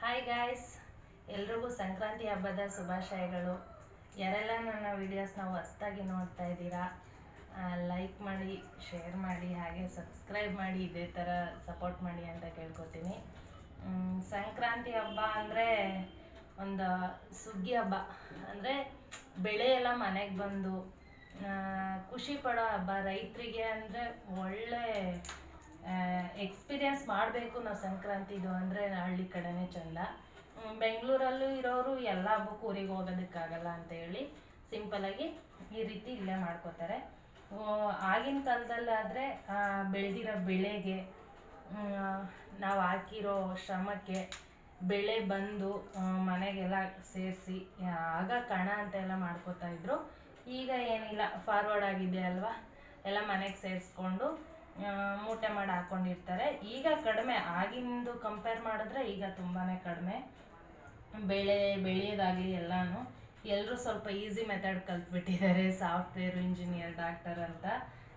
Hi guys ಎಲ್ರಿಗೂ ಸಂಕ್ರಾಂತಿ ಹಬ್ಬದ ಶುಭಾಶಯಗಳು. ಯಾರೆಲ್ಲ ನನ್ನ ವಿಡಿಯೋಸ್ನ ಹೊಸ್ದಾಗಿ ನೋಡ್ತಾ ಇದ್ದೀರಾ ಲೈಕ್ ಮಾಡಿ ಶೇರ್ ಮಾಡಿ, ಹಾಗೆ ಸಬ್ಸ್ಕ್ರೈಬ್ ಮಾಡಿ, ಇದೇ ಥರ ಸಪೋರ್ಟ್ ಮಾಡಿ ಅಂತ ಕೇಳ್ಕೊತೀನಿ. ಸಂಕ್ರಾಂತಿ ಹಬ್ಬ ಅಂದರೆ ಒಂದು ಸುಗ್ಗಿ ಹಬ್ಬ. ಅಂದರೆ ಬೆಳೆ ಎಲ್ಲ ಮನೆಗೆ ಬಂದು ಖುಷಿ ಪಡೋ ಹಬ್ಬ. ರೈತರಿಗೆ ಅಂದರೆ ಒಳ್ಳೆ ಎಕ್ಸ್ಪೀರಿಯನ್ಸ್ ಮಾಡಬೇಕು ನಾವು ಸಂಕ್ರಾಂತಿದು ಅಂದರೆ ಹಳ್ಳಿ ಕಡೆನೇ ಚೆಂದ. ಬೆಂಗಳೂರಲ್ಲೂ ಇರೋರು ಎಲ್ಲ ಹಬ್ಬಕ್ಕೂ ಊರಿಗೆ ಹೋಗೋದಕ್ಕಾಗಲ್ಲ ಅಂತ ಹೇಳಿ ಸಿಂಪಲಾಗಿ ಈ ರೀತಿ ಇಲ್ಲೇ ಮಾಡ್ಕೋತಾರೆ. ಆಗಿನ ಕಾಲದಲ್ಲಾದರೆ ಬೆಳೆದಿರೋ ಬೆಳೆಗೆ ನಾವು ಹಾಕಿರೋ ಶ್ರಮಕ್ಕೆ ಬೆಳೆ ಬಂದು ಮನೆಗೆಲ್ಲ ಸೇರಿಸಿ ಆಗ ಕಣ ಅಂತ ಎಲ್ಲ ಮಾಡ್ಕೋತಾ ಇದ್ರು. ಈಗ ಏನಿಲ್ಲ ಫಾರ್ವರ್ಡ್ ಆಗಿದೆ ಅಲ್ವಾ? ಎಲ್ಲ ಮನೆಗೆ ಸೇರಿಸ್ಕೊಂಡು ಮೂಟೆ ಮಾಡಿ ಹಾಕೊಂಡಿರ್ತಾರೆ. ಈಗ ಕಡಿಮೆ, ಆಗಿಂದು ಕಂಪೇರ್ ಮಾಡಿದ್ರೆ ಈಗ ತುಂಬಾ ಕಡಿಮೆ. ಬೆಳೆ, ಬೆಳೆಯೋದಾಗಲಿ ಎಲ್ಲಾನು. ಎಲ್ಲರೂ ಸ್ವಲ್ಪ ಈಸಿ ಮೆಥಡ್ ಕಲ್ತ್ಬಿಟ್ಟಿದ್ದಾರೆ. ಸಾಫ್ಟ್ವೇರ್ ಇಂಜಿನಿಯರ್ ಡಾಕ್ಟರ್ ಅಂತ.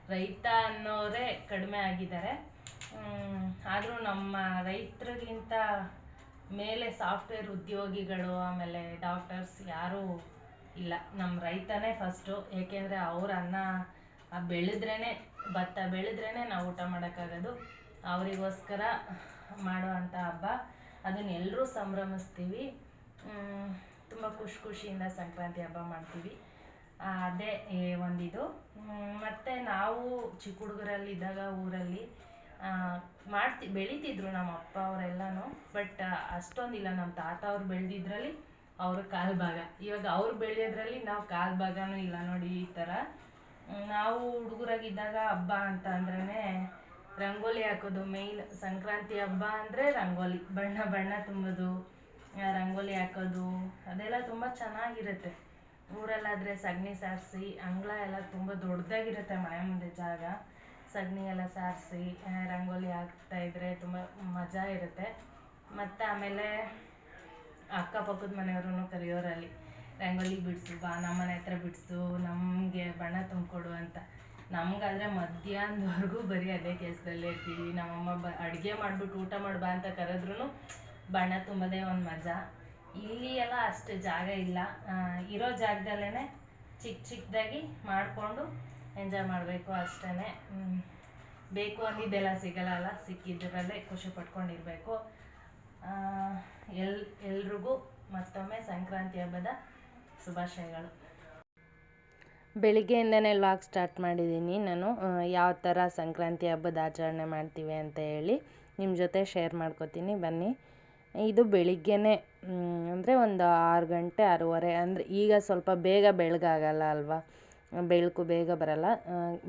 ರೈತ ಅನ್ನೋರೇ ಕಡಿಮೆ ಆಗಿದ್ದಾರೆ. ಆದರೂ ನಮ್ಮ ರೈತರಿಗಿಂತ ಮೇಲೆ ಸಾಫ್ಟ್ವೇರ್ ಉದ್ಯೋಗಿಗಳು, ಆಮೇಲೆ ಡಾಕ್ಟರ್ಸ್ ಯಾರೂ ಇಲ್ಲ. ನಮ್ಮ ರೈತನೇ ಫಸ್ಟು ಏಕೆಂದರೆ ಅವ್ರ ಅನ್ನ ಬೆಳೆದ್ರೇ ಭತ್ತ ಬೆಳೆದ್ರೇ ನಾವು ಊಟ ಮಾಡೋಕ್ಕಾಗೋದು. ಅವರಿಗೋಸ್ಕರ ಮಾಡುವಂಥ ಹಬ್ಬ. ಅದನ್ನ ಎಲ್ಲರೂ ಸಂಭ್ರಮಿಸ್ತೀವಿ. ತುಂಬ ಖುಷಿ ಖುಷಿಯಿಂದ ಸಂಕ್ರಾಂತಿ ಹಬ್ಬ ಮಾಡ್ತೀವಿ. ಅದೇ ಒಂದಿದು. ಮತ್ತು ನಾವು ಚಿಕ್ಕ ಹುಡುಗರಲ್ಲಿದ್ದಾಗ ಊರಲ್ಲಿ ಆ, ಮಾಡ್ತಿ ಬೆಳಿತಿದ್ರು ನಮ್ಮ ಅಪ್ಪ ಅವರೆಲ್ಲನೂ. ಬಟ್ ಅಷ್ಟೊಂದಿಲ್ಲ ನಮ್ಮ ತಾತ ಅವ್ರು ಬೆಳೆದಿದ್ರಲ್ಲಿ ಅವ್ರ ಕಾಲು ಭಾಗ ಇವಾಗ ಅವ್ರು ಬೆಳೆಯೋದ್ರಲ್ಲಿ ನಾವು ಕಾಲು ಭಾಗನೂ ಇಲ್ಲ ನೋಡಿ ಈ ಥರ. ನಾವು ಹುಡುಗರಾಗಿದ್ದಾಗ ಹಬ್ಬ ಅಂತ ಅಂದ್ರೇ ರಂಗೋಲಿ ಹಾಕೋದು ಮೇಯ್ನ್ ಸಂಕ್ರಾಂತಿ ಹಬ್ಬ ಅಂದರೆ ರಂಗೋಲಿ. ಬಣ್ಣ ಬಣ್ಣ ತುಂಬೋದು ರಂಗೋಲಿ ಹಾಕೋದು, ಅದೆಲ್ಲ ತುಂಬ ಚೆನ್ನಾಗಿರುತ್ತೆ. ಊರಲ್ಲಾದರೆ ಸಗಣಿ ಸಾರಿಸಿ, ಅಂಗಳ ಎಲ್ಲ ತುಂಬ ದೊಡ್ಡದಾಗಿರುತ್ತೆ ಮನೆ ಮುಂದೆ ಜಾಗ. ಸಗಣಿ ಎಲ್ಲ ಸಾರಿಸಿ ರಂಗೋಲಿ ಹಾಕ್ತಾ ಇದ್ರೆ ತುಂಬ ಮಜಾ ಇರುತ್ತೆ. ಮತ್ತು ಆಮೇಲೆ ಅಕ್ಕಪಕ್ಕದ ಮನೆಯವ್ರೂ ಕರೆಯೋರಲ್ಲಿ. ರಂಗೋಲಿ ಬಿಡಿಸು, ಬಾ ನಮ್ಮನೆ ಹತ್ರ ಬಿಡಿಸು, ನಮಗೆ ಬಣ್ಣ ತುಂಬಿಕೊಡು ಅಂತ. ನಮಗಾದ್ರೆ ಮಧ್ಯಾಹ್ನದವರೆಗೂ ಬರೀ ಅದೇ ಕೆಲಸದಲ್ಲೇ ಇರ್ತೀವಿ. ನಮ್ಮಮ್ಮ ಬ, ಅಡುಗೆ ಮಾಡಿಬಿಟ್ಟು ಊಟ ಮಾಡು ಬಾ ಅಂತ ಕರೆದ್ರೂ ಬಣ್ಣ ತುಂಬೋದೇ ಒಂದು ಮಜಾ. ಇಲ್ಲಿ ಎಲ್ಲ ಅಷ್ಟು ಜಾಗ ಇಲ್ಲ. ಇರೋ ಜಾಗದಲ್ಲೇ ಚಿಕ್ಕ ಚಿಕ್ಕದಾಗಿ ಮಾಡಿಕೊಂಡು ಎಂಜಾಯ್ ಮಾಡಬೇಕು ಅಷ್ಟೇ ಬೇಕು ಅಂದಿದ್ದೆಲ್ಲ ಸಿಗಲ್ಲ ಅಲ್ಲ ಖುಷಿ ಪಟ್ಕೊಂಡಿರಬೇಕು. ಎಲ್, ಎಲ್ರಿಗೂ ಮತ್ತೊಮ್ಮೆ ಸಂಕ್ರಾಂತಿ ಹಬ್ಬದ ಶುಭಾಶಯಗಳು. ಬೆಳಿಗ್ಗೆಯಿಂದನೇ ಲಾಗ್ ಸ್ಟಾರ್ಟ್ ಮಾಡಿದ್ದೀನಿ ನಾನು. ಯಾವ ಥರ ಸಂಕ್ರಾಂತಿ ಹಬ್ಬದ ಆಚರಣೆ ಮಾಡ್ತೀವಿ ಅಂತ ಹೇಳಿ ನಿಮ್ಮ ಜೊತೆ ಶೇರ್ ಮಾಡ್ಕೋತೀನಿ. ಬನ್ನಿ. ಇದು ಬೆಳಿಗ್ಗೆನೇ ಅಂದರೆ ಒಂದು ಆರು ಗಂಟೆ, ಆರೂವರೆ, ಅಂದರೆ ಈಗ ಸ್ವಲ್ಪ ಬೇಗ ಬೆಳಗಾಗಲ್ಲ ಅಲ್ವಾ? ಬೆಳಕು ಬೇಗ ಬರಲ್ಲ.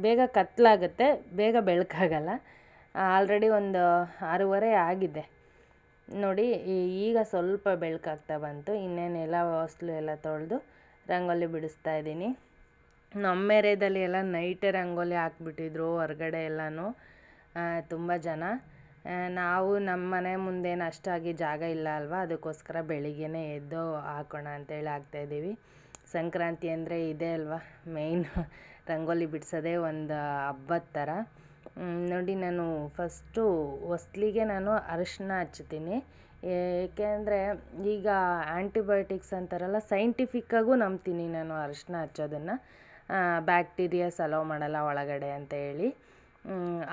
ಬೇಗ ಕತ್ಲಾಗುತ್ತೆ ಬೇಗ ಬೆಳಕಾಗಲ್ಲ. ಆಲ್ರೆಡಿ ಒಂದು ಆರೂವರೆ ಆಗಿದೆ. ನೋಡಿ ಈಗ ಸ್ವಲ್ಪ ಬೆಳಕಾಗ್ತಾ ಬಂತು. ಇನ್ನೇನೆಲ್ಲ ಹೊಸ್ಲು ಎಲ್ಲ ತೊಳೆದು ರಂಗೋಲಿ ಬಿಡಿಸ್ತಾ ಇದ್ದೀನಿ. ನಮ್ಮ ಏರಿಯಾದಲ್ಲಿ ಎಲ್ಲ ನೈಟೇ ರಂಗೋಲಿ ಹಾಕ್ಬಿಟ್ಟಿದ್ರು ಹೊರಗಡೆ ಎಲ್ಲನೂ ತುಂಬ ಜನ. ನಾವು ನಮ್ಮ ಮನೆ ಮುಂದೇನು ಅಷ್ಟಾಗಿ ಜಾಗ ಇಲ್ಲ ಅಲ್ವಾ? ಅದಕ್ಕೋಸ್ಕರ ಬೆಳಿಗ್ಗೆನೇ ಎದ್ದು ಹಾಕೋಣ ಅಂತೇಳಿ ಹಾಕ್ತಾಯಿದ್ದೀವಿ ಸಂಕ್ರಾಂತಿ ಅಂದರೆ ಇದೇ ಅಲ್ವಾ? ಮೇಯ್ನ್ ರಂಗೋಲಿ ಬಿಡಿಸೋದೇ ಒಂದು ಹಬ್ಬದ ಥರ. ನೋಡಿ ನಾನು ಫಸ್ಟು ಹೊಸ್ಲಿಗೆ ನಾನು ಅರಿಶಿನ ಹಚ್ತೀನಿ ಏಕೆಂದರೆ ಈಗ ಆ್ಯಂಟಿಬಯೋಟಿಕ್ಸ್ ಅಂತಾರಲ್ಲ ಸೈಂಟಿಫಿಕ್ಕಾಗೂ ನಂಬ್ತೀನಿ ನಾನು ಅರಿಶಿನ ಹಚ್ಚೋದನ್ನು. ಬ್ಯಾಕ್ಟೀರಿಯಾಸ್ ಅಲೋ ಮಾಡಲ್ಲ ಒಳಗಡೆ ಅಂತ ಹೇಳಿ.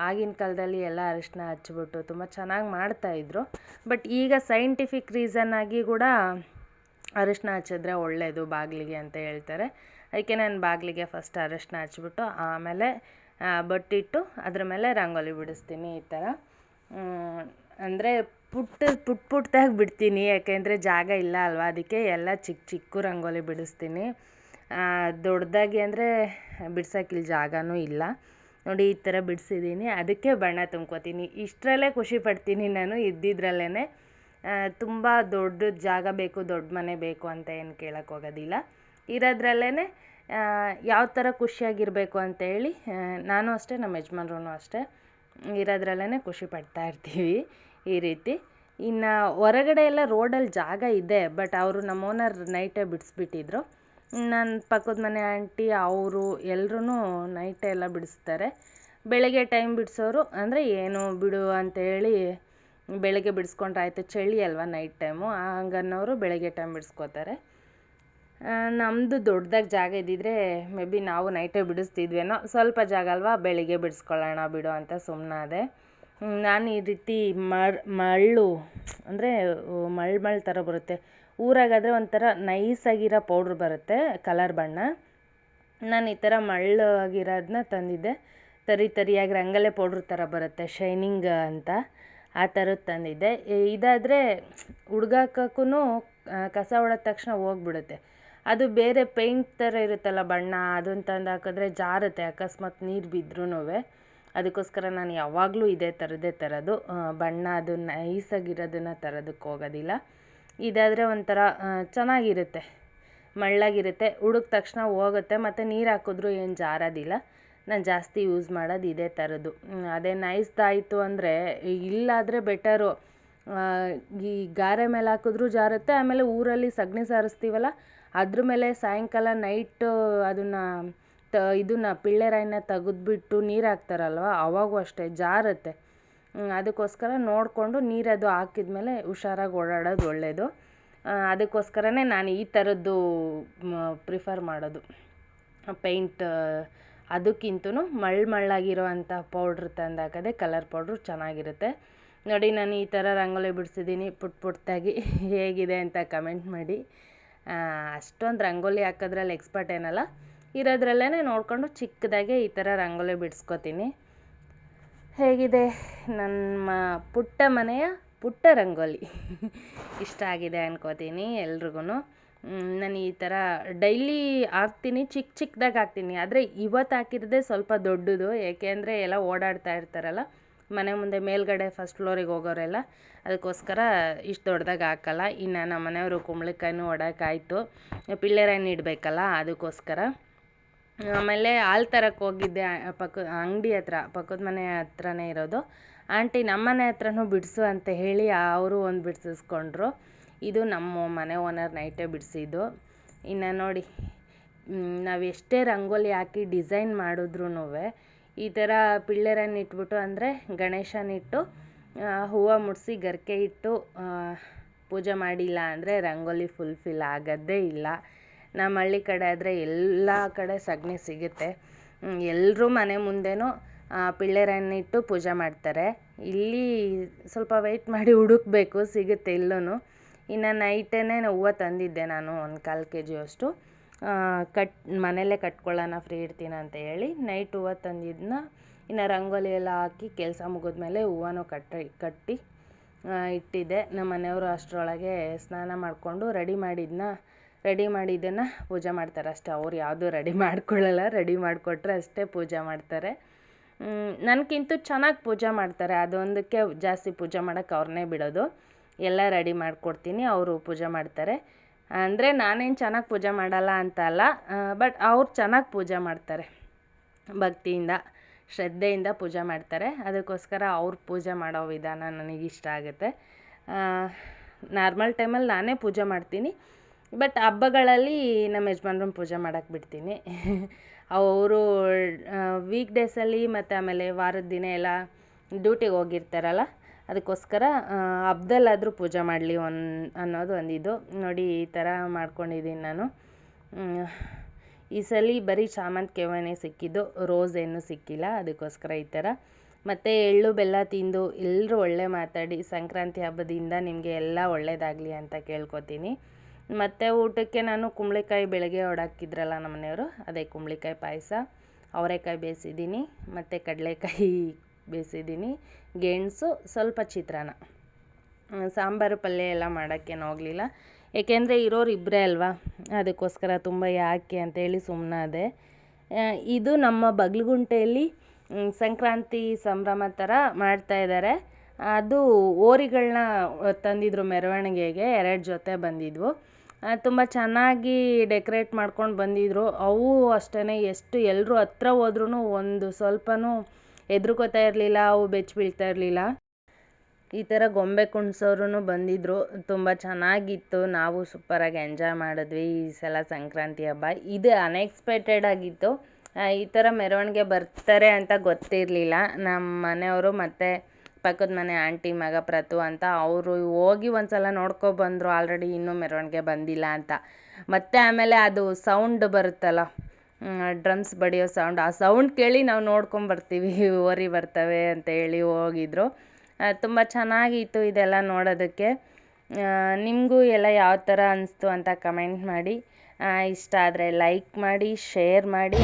ಆಗಿನ ಕಾಲದಲ್ಲಿ ಎಲ್ಲ ಅರಿಶಿನ ಹಚ್ಬಿಟ್ಟು ತುಂಬ ಚೆನ್ನಾಗಿ ಮಾಡ್ತಾಯಿದ್ರು ಬಟ್ ಈಗ ಸೈಂಟಿಫಿಕ್ ರೀಸನ್ ಆಗಿ ಕೂಡ ಅರಿಶಿನ ಹಚ್ಚಿದ್ರೆ ಒಳ್ಳೆಯದು ಬಾಗಿಲಿಗೆ ಅಂತ ಹೇಳ್ತಾರೆ. ಅದಕ್ಕೆ ನಾನು ಬಾಗಿಲಿಗೆ ಫಸ್ಟ್ ಅರಿಶಿನ ಹಚ್ಬಿಟ್ಟು ಆಮೇಲೆ ಬೊಟ್ಟಿಟ್ಟು ಅದ್ರ ಮೇಲೆ ರಂಗೋಲಿ ಬಿಡಿಸ್ತೀನಿ ಈ ಥರ. ಅಂದರೆ ಪುಟ್ಟ ಪುಟ್ಟ ಪುಟ್ಟದಾಗಿ ಬಿಡ್ತೀನಿ, ಯಾಕೆಂದರೆ ಜಾಗ ಇಲ್ಲ ಅಲ್ವಾ? ಅದಕ್ಕೆ ಎಲ್ಲ ಚಿಕ್ಕ ಚಿಕ್ಕ ರಂಗೋಲಿ ಬಿಡಿಸ್ತೀನಿ. ದೊಡ್ಡದಾಗಿ ಅಂದರೆ ಇಲ್ಲಿ ಜಾಗನೂ ಇಲ್ಲ. ನೋಡಿ, ಈ ಥರ ಬಿಡಿಸಿದ್ದೀನಿ. ಅದಕ್ಕೆ ಬಣ್ಣ ತುಂಬ್ಕೊತೀನಿ. ಇಷ್ಟರಲ್ಲೇ ಖುಷಿ ಪಡ್ತೀನಿ ನಾನು ಇದ್ದಿದ್ರಲ್ಲೇ ತುಂಬ ದೊಡ್ಡ ಜಾಗ ಬೇಕು, ದೊಡ್ಡ ಮನೆ ಬೇಕು ಅಂತ ಏನು ಕೇಳೋಕ್ಕೋಗೋದಿಲ್ಲ ಇರೋದ್ರಲ್ಲೇ ಯಾವ ಥರ ಖುಷಿಯಾಗಿರಬೇಕು ಅಂತೇಳಿ ನಾನು ಅಷ್ಟೇ, ನಮ್ಮ ಯಜಮಾನ್ರೂ ಅಷ್ಟೇ ಇರೋದ್ರಲ್ಲೇ ಖುಷಿ ಪಡ್ತಾ ಇರ್ತೀವಿ ಈ ರೀತಿ. ಇನ್ನು ಹೊರಗಡೆ ಎಲ್ಲ ರೋಡಲ್ಲಿ ಜಾಗ ಇದೆ, ಬಟ್ ಅವರು ನಮ್ಮ ಓನರ್ ನೈಟೇ ಬಿಡಿಸ್ಬಿಟ್ಟಿದ್ರು. ನನ್ನ ಪಕ್ಕದ ಮನೆ ಆಂಟಿ, ಅವರು ಎಲ್ರೂ ನೈಟೇ ಎಲ್ಲ ಬಿಡಿಸ್ತಾರೆ. ಬೆಳಗ್ಗೆ ಟೈಮ್ ಬಿಡಿಸೋರು, ಅಂದರೆ ಏನು ಬಿಡು ಅಂತೇಳಿ ಬೆಳಗ್ಗೆ ಬಿಡಿಸ್ಕೊಂಡ್ರೆ ಆಯಿತು, ಚಳಿ ಅಲ್ವಾ ನೈಟ್ ಟೈಮು, ಹಂಗನ್ನೋರು ಬೆಳಗ್ಗೆ ಟೈಮ್ ಬಿಡಿಸ್ಕೋತಾರೆ. ನಮ್ಮದು ದೊಡ್ಡದಾಗಿ ಜಾಗ ಇದ್ದಿದ್ರೆ ಮೇ ಬಿ ನಾವು ನೈಟೇ ಬಿಡಿಸ್ತಿದ್ವೇನೋ, ಸ್ವಲ್ಪ ಜಾಗ ಅಲ್ವಾ, ಬೆಳಿಗ್ಗೆ ಬಿಡಿಸ್ಕೊಳ್ಳೋಣ ಬಿಡು ಅಂತ ಸುಮ್ಮನಾದೆ ನಾನು ಈ ರೀತಿ ಮರಳು ಅಂದರೆ ಮಳ್ ಮಳ್ ಥರ ಬರುತ್ತೆ. ಊರಾಗಾದರೆ ಒಂಥರ ನೈಸಾಗಿರೋ ಪೌಡ್ರ್ ಬರುತ್ತೆ ಕಲರ್ ಬಣ್ಣ. ನಾನು ಈ ಥರ ಮಳ್ಳಾಗಿರೋದನ್ನ ತಂದಿದ್ದೆ. ತರಿ ತರಿಯಾಗಿ ರಂಗಲೆ ಪೌಡ್ರ್ ಥರ ಬರುತ್ತೆ ಶೈನಿಂಗ್ ಅಂತ. ಆ ಥರದ್ದು ತಂದಿದ್ದೆ. ಇದಾದರೆ ಹುಡ್ಗಾಕಕ್ಕೂ ಕಸ ಹೊಡೆದ ತಕ್ಷಣ ಹೋಗ್ಬಿಡುತ್ತೆ. ಅದು ಬೇರೆ ಪೇಂಟ್ ಥರ ಇರುತ್ತಲ್ಲ ಬಣ್ಣ, ಅದನ್ನ ತಂದು ಹಾಕಿದ್ರೆ ಜಾರುತ್ತೆ, ಅಕಸ್ಮಾತ್ ನೀರು ಬಿದ್ರೂ ಅದಕ್ಕೋಸ್ಕರ ನಾನು ಯಾವಾಗಲೂ ಇದೇ ಥರದ್ದೇ ತರೋದು. ಬಣ್ಣ ಅದು ನೈಸಾಗಿರೋದನ್ನು ತರೋದಕ್ಕೆ ಹೋಗೋದಿಲ್ಲ. ಇದಾದರೆ ಒಂಥರ ಚೆನ್ನಾಗಿರುತ್ತೆ. ಮಳ್ಳಾಗಿರುತ್ತೆ, ಹುಡುಕ್ ತಕ್ಷಣ ಹೋಗುತ್ತೆ, ಮತ್ತು ನೀರು ಹಾಕಿದ್ರೂ ಏನು ಜಾರೋದಿಲ್ಲ. ನಾನು ಜಾಸ್ತಿ ಯೂಸ್ ಮಾಡೋದು ಇದೇ ಥರದ್ದು. ಅದೇ ನೈಸ್ದಾಯಿತು ಅಂದರೆ, ಇಲ್ಲಾದರೆ ಬೆಟರು ಈ ಗಾರೆ ಮೇಲೆ ಹಾಕಿದ್ರೂ ಜಾರುತ್ತೆ, ಆಮೇಲೆ ಊರಲ್ಲಿ ಸಗಣಿ ಸಾರಿಸ್ತೀವಲ್ಲ, ಅದ್ರ ಮೇಲೆ ಸಾಯಂಕಾಲ ನೈಟು ಅದನ್ನು ತ, ಇದನ್ನು ಪಿಳ್ಳೆರಾಯಿನ ತೆಗೆದ್ಬಿಟ್ಟು ನೀರು ಹಾಕ್ತಾರಲ್ವ, ಅವಾಗೂ ಅಷ್ಟೇ ಜಾರುತ್ತೆ. ಅದಕ್ಕೋಸ್ಕರ ನೋಡಿಕೊಂಡು ಹಾಕಿದ ಮೇಲೆ ಹುಷಾರಾಗಿ ಓಡಾಡೋದು ಒಳ್ಳೆಯದು ಅದಕ್ಕೋಸ್ಕರನೇ ನಾನು ಈ ಥರದ್ದು ಪ್ರಿಫರ್ ಮಾಡೋದು. ಪೇಂಟ್ ಅದಕ್ಕಿಂತನು ಮಳ್ ಮಳ್ಳಾಗಿರುವಂಥ ಪೌಡ್ರ್ ತಂದು ಕಲರ್ ಪೌಡ್ರು ಚೆನ್ನಾಗಿರುತ್ತೆ. ನೋಡಿ, ನಾನು ಈ ಥರ ರಂಗೋಲಿ ಬಿಡಿಸಿದ್ದೀನಿ ಪುಟ್ಟ ಪುಟ್ಟದಾಗಿ ಹೇಗಿದೆ ಅಂತ ಕಮೆಂಟ್ ಮಾಡಿ. ಅಷ್ಟೊಂದು ರಂಗೋಲಿ ಹಾಕೋದ್ರಲ್ಲಿ ಎಕ್ಸ್ಪರ್ಟ್ ಏನಲ್ಲ? ಇರೋದ್ರಲ್ಲೇ ನೋಡಿಕೊಂಡು ಚಿಕ್ಕದಾಗೆ ಈ ಥರ ರಂಗೋಲಿ ಬಿಡಿಸ್ಕೊತೀನಿ. ಹೇಗಿದೆ ನಮ್ಮ ಪುಟ್ಟ ಮನೆಯ ಪುಟ್ಟ ರಂಗೋಲಿ? ಇಷ್ಟ ಆಗಿದೆ ಅನ್ಕೋತೀನಿ ಎಲ್ರಿಗೂ ನಾನು ಈ ಥರ ಡೈಲಿ ಹಾಕ್ತೀನಿ ಚಿಕ್ಕ ಚಿಕ್ಕದಾಗಿ ಹಾಕ್ತೀನಿ. ಆದರೆ ಇವತ್ತು ಹಾಕಿರೋದೇ ಸ್ವಲ್ಪ ದೊಡ್ಡದು, ಏಕೆಂದರೆ ಎಲ್ಲ ಓಡಾಡ್ತಾ ಇರ್ತಾರಲ್ಲ ಮನೆ ಮುಂದೆ ಮೇಲ್ಗಡೆ ಫಸ್ಟ್ ಫ್ಲೋರಿಗೆ ಹೋಗೋರೆಲ್ಲ, ಅದಕ್ಕೋಸ್ಕರ ಇಷ್ಟು ದೊಡ್ಡದಾಗಿ ಹಾಕಲ್ಲ. ಇನ್ನು ನಮ್ಮ ಮನೆಯವರು ಕುಂಬಳಕಾಯಿನೂ ಒಡೋಕ್ಕಾಯಿತು ಪಿಳ್ಳೆರಾಯಿನ ಇಡಬೇಕಲ್ಲ, ಅದಕ್ಕೋಸ್ಕರ. ಆಮೇಲೆ ಹಾಲು ತರಕ್ಕೆ ಹೋಗಿದ್ದೆ ಪಕ್ಕ, ಅಂಗಡಿ ಹತ್ರ, ಪಕ್ಕದ ಮನೆ ಹತ್ರನೇ ಇರೋದು. ಆಂಟಿ ನಮ್ಮ ಮನೆ ಹತ್ರನೂ ಬಿಡಿಸು ಅಂತ ಹೇಳಿ ಅವರು ಒಂದು ಬಿಡಿಸಿಸ್ಕೊಂಡ್ರು. ಇದು ನಮ್ಮ ಮನೆ ಓನರ್ ನೈಟೇ ಬಿಡಿಸಿದ್ದು. ಇನ್ನು ನೋಡಿ ನಾವು ಎಷ್ಟೇ ರಂಗೋಲಿ ಹಾಕಿ ಡಿಸೈನ್ ಮಾಡಿದ್ರೂ ಈ ಥರ ಪಿಳ್ಳೆರನ್ನ ಇಟ್ಬಿಟ್ಟು ಅಂದರೆ ಗಣೇಶನಿಟ್ಟು ಹೂವು ಮುಡಿಸಿ ಗರಿಕೆ ಇಟ್ಟು ಪೂಜೆ ಮಾಡಿಲ್ಲ ಅಂದರೆ ರಂಗೋಲಿ ಫುಲ್ಫಿಲ್ ಆಗೋದೇ ಇಲ್ಲ. ನಮ್ಮ ಹಳ್ಳಿ ಕಡೆ ಆದರೆ ಎಲ್ಲ ಕಡೆ ಸಗಣಿ ಸಿಗುತ್ತೆ. ಎಲ್ಲರೂ ಮನೆ ಮುಂದೆನೂ ಪಿಳ್ಳೆರನ್ನಿಟ್ಟು ಪೂಜೆ ಮಾಡ್ತಾರೆ. ಇಲ್ಲಿ ಸ್ವಲ್ಪ ವೆಯ್ಟ್ ಮಾಡಿ ಹುಡುಕಬೇಕು, ಸಿಗುತ್ತೆ ಇಲ್ಲೂ ಇನ್ನು ನೈಟೇ ಹೂವು ತಂದಿದ್ದೆ ನಾನು ಒಂದು ಕಾಲು ಕೆ ಜಿಯಷ್ಟು ಕಟ್, ಮನೆಯಲ್ಲೇ ಕಟ್ಕೊಳ್ಳೋಣ ಫ್ರೀ ಇರ್ತೀನಿ ಅಂತ ಹೇಳಿ ನೈಟ್ ಹೂವು ತಂದಿದ್ದನ್ನ ಇನ್ನು ರಂಗೋಲಿ ಎಲ್ಲ ಹಾಕಿ ಕೆಲಸ ಮುಗಿದ್ಮೇಲೆ ಹೂವನೂ ಕಟ್ಟಿ ಕಟ್ಟಿ ಇಟ್ಟಿದ್ದೆ. ನಮ್ಮ ಮನೆಯವರು ಅಷ್ಟರೊಳಗೆ ಸ್ನಾನ ಮಾಡಿಕೊಂಡು ರೆಡಿ ಮಾಡಿದ್ದನ್ನ ರೆಡಿ ಮಾಡಿದ್ದನ್ನು ಪೂಜೆ ಮಾಡ್ತಾರೆ ಅಷ್ಟೇ. ಅವ್ರು ಯಾವುದೂ ರೆಡಿ ಮಾಡ್ಕೊಳ್ಳಲ್ಲ ರೆಡಿ ಮಾಡಿಕೊಟ್ರೆ ಅಷ್ಟೇ ಪೂಜೆ ಮಾಡ್ತಾರೆ. ನನಗಿಂತೂ ಚೆನ್ನಾಗಿ ಪೂಜೆ ಮಾಡ್ತಾರೆ. ಅದೊಂದಕ್ಕೆ ಜಾಸ್ತಿ ಪೂಜೆ ಮಾಡೋಕ್ಕೆ ಅವ್ರನ್ನೇ ಬಿಡೋದು. ಎಲ್ಲ ರೆಡಿ ಮಾಡಿಕೊಡ್ತೀನಿ, ಅವರು ಪೂಜೆ ಮಾಡ್ತಾರೆ. ಅಂದರೆ ನಾನೇನು ಚೆನ್ನಾಗಿ ಪೂಜೆ ಮಾಡಲ್ಲ ಅಂತ ಅಲ್ಲ ಬಟ್ ಅವ್ರು ಚೆನ್ನಾಗಿ ಪೂಜೆ ಮಾಡ್ತಾರೆ. ಭಕ್ತಿಯಿಂದ, ಶ್ರದ್ಧೆಯಿಂದ ಪೂಜೆ ಮಾಡ್ತಾರೆ. ಅದಕ್ಕೋಸ್ಕರ ಅವ್ರು ಪೂಜೆ ಮಾಡೋ ವಿಧಾನ ನನಗೆ ಇಷ್ಟ ಆಗುತ್ತೆ. ನಾರ್ಮಲ್ ಟೈಮಲ್ಲಿ ನಾನೇ ಪೂಜೆ ಮಾಡ್ತೀನಿ. ಬಟ್ ಹಬ್ಬಗಳಲ್ಲಿ ನಮ್ಮ ಯಜಮಾನ್ರನ್ನ ಪೂಜೆ ಮಾಡೋಕ್ಕೆ ಬಿಡ್ತೀನಿ. ಅವರು ವೀಕ್ ಡೇಸಲ್ಲಿ ಮತ್ತು ಆಮೇಲೆ ವಾರದ ದಿನ ಎಲ್ಲ ಡ್ಯೂಟಿಗೆ ಹೋಗಿರ್ತಾರಲ್ಲ ಅದಕ್ಕೋಸ್ಕರ ಹಬ್ದಲ್ಲಾದರೂ ಪೂಜೆ ಮಾಡಲಿ ಒನ್, ಅನ್ನೋದು ಒಂದಿದು. ನೋಡಿ, ಈ ಥರ ಮಾಡ್ಕೊಂಡಿದ್ದೀನಿ ನಾನು. ಈ ಸಲ ಬರೀ ಶಾಮಂತಿಗೆ ಕೆವನೇ ಸಿಕ್ಕಿದ್ದು, ರೋಸ್ ಏನೂ ಸಿಕ್ಕಿಲ್ಲ ಅದಕ್ಕೋಸ್ಕರ ಈ ಥರ. ಮತ್ತು ಎಳ್ಳು, ಬೆಲ್ಲ ತಿಂದು ಎಲ್ಲರೂ ಒಳ್ಳೆ ಮಾತಾಡಿ, ಸಂಕ್ರಾಂತಿ ಹಬ್ಬದಿಂದ ನಿಮಗೆ ಎಲ್ಲ ಒಳ್ಳೆಯದಾಗಲಿ ಅಂತ ಕೇಳ್ಕೊತೀನಿ. ಮತ್ತು ಊಟಕ್ಕೆ ನಾನು ಕುಂಬಳಕಾಯಿ ಬೆಳಗ್ಗೆ ಹೊಡಾಕಿದ್ರಲ್ಲ ನಮ್ಮ ಮನೆಯವರು ಅದೇ ಕುಂಬಳಕಾಯಿ ಪಾಯಸ. ಅವರೆಕಾಯಿ ಬೇಯಿಸಿದ್ದೀನಿ, ಮತ್ತು ಕಡಲೆಕಾಯಿ ಬೇಯಿಸಿದ್ದೀನಿ. ಗೆಣಸು, ಸ್ವಲ್ಪ ಚಿತ್ರಾನ್ನ. ಸಾಂಬಾರು ಪಲ್ಯ ಎಲ್ಲ ಮಾಡೋಕ್ಕೇನು ಹೋಗಲಿಲ್ಲ. ಏಕೆಂದರೆ ಇರೋರು ಇಬ್ಬರೇ ಅಲ್ವಾ? ಅದಕ್ಕೋಸ್ಕರ ತುಂಬ ಯಾಕೆ ಅಂತೇಳಿ ಸುಮ್ಮನಾದೆ ಇದು ನಮ್ಮ ಬಗ್ಲಗುಂಟೆಯಲ್ಲಿ ಸಂಕ್ರಾಂತಿ ಸಂಭ್ರಮ ಥರ ಮಾಡ್ತಾಯಿದ್ದಾರೆ ಅದು ಓರಿಗಳನ್ನ ತಂದಿದ್ರು ಮೆರವಣಿಗೆಗೆ, ಎರಡು ಜೊತೆ ಬಂದಿದ್ವು. ತುಂಬ ಚೆನ್ನಾಗಿ ಡೆಕೋರೇಟ್ ಮಾಡ್ಕೊಂಡು ಬಂದಿದ್ದರು ಅವು ಅಷ್ಟೇ ಎಷ್ಟು ಎಲ್ಲರೂ ಹತ್ರ ಹೋದ್ರೂ ಒಂದು ಸ್ವಲ್ಪನೂ ಹೆದ್ರುಕೋತಾ ಇರಲಿಲ್ಲ, ಅವು ಬೆಚ್ಚ ಬೀಳ್ತಾ ಇರಲಿಲ್ಲ. ಈ ಥರ ಗೊಂಬೆ ಕುಣ್ಸೋರು ಬಂದಿದ್ದರು ತುಂಬ ಚೆನ್ನಾಗಿತ್ತು. ನಾವು ಸೂಪರಾಗಿ ಎಂಜಾಯ್ ಮಾಡಿದ್ವಿ ಈ ಸಲ ಸಂಕ್ರಾಂತಿ ಹಬ್ಬ. ಇದು ಅನ್ಎಕ್ಸ್ಪೆಕ್ಟೆಡ್ ಆಗಿತ್ತು. ಈ ಥರ ಮೆರವಣಿಗೆ ಬರ್ತಾರೆ ಅಂತ ಗೊತ್ತಿರಲಿಲ್ಲ. ನಮ್ಮ ಮನೆಯವರು ಮತ್ತು ಪಕ್ಕದ ಮನೆ ಆಂಟಿ, ಮಗ ಪ್ರತು ಅಂತ ಅವರು ಹೋಗಿ ಒಂದ್ಸಲ ನೋಡ್ಕೊ ಬಂದರು. ಆಲ್ರೆಡಿ ಇನ್ನೂ ಮೆರವಣಿಗೆ ಬಂದಿಲ್ಲ ಅಂತ. ಮತ್ತೆ ಆಮೇಲೆ ಅದು ಸೌಂಡ್ ಬರುತ್ತಲ್ಲ. ಡ್ರಮ್ಸ್ ಬಡಿಯೋ ಸೌಂಡ್ ಆ ಸೌಂಡ್ ಕೇಳಿ ನಾವು ನೋಡ್ಕೊಂಬರ್ತೀವಿ ಹೋರಿ ಬರ್ತವೆ ಅಂತ ಹೇಳಿ ಹೋಗಿದ್ರು. ತುಂಬ ಚೆನ್ನಾಗಿತ್ತು ಇದೆಲ್ಲ ನೋಡೋದಕ್ಕೆ. ನಿಮಗೂ ಎಲ್ಲ ಯಾವ ಥರ ಅನಿಸ್ತು ಅಂತ ಕಮೆಂಟ್ ಮಾಡಿ. ಇಷ್ಟ ಆದರೆ ಲೈಕ್ ಮಾಡಿ ಶೇರ್ ಮಾಡಿ.